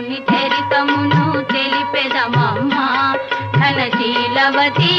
శ్రీరాముని చరితమును తెలిపెదమమ్మ ఘనశీలవతి